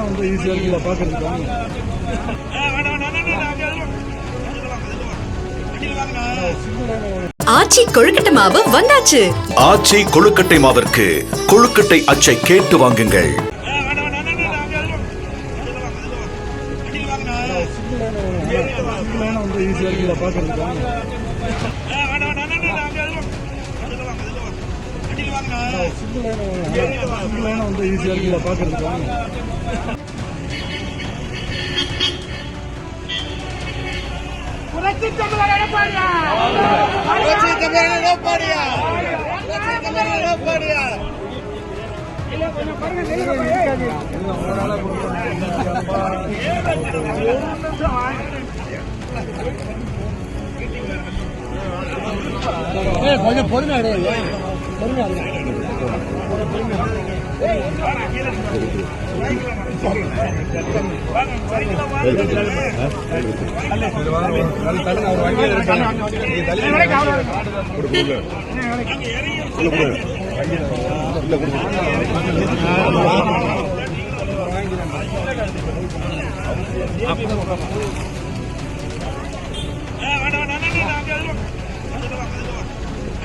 வந்து ஈஸியாக இருக்குல்ல பார்க்கறதுக்கு ஆச்சி கொழுக்கட்டை மாவு வந்தாச்சு. ஆச்சி கொழுக்கட்டை மாவிற்கு கொழுக்கட்டை அச்சை கேட்டு வாங்குங்கள். வந்து ஈஸியாக இருக்குல்ல பார்க்கறதுக்கு சிம்பிளான வந்து ஈஸியாக இருக்குல்ல புரட்சி தமிழர் எடப்பாடியா புரட்சி தமிழர் எடப்பாடியா புரட்சி தமிழர் எடப்பாடியா கொஞ்சம் பொறுமையா பொறுமையா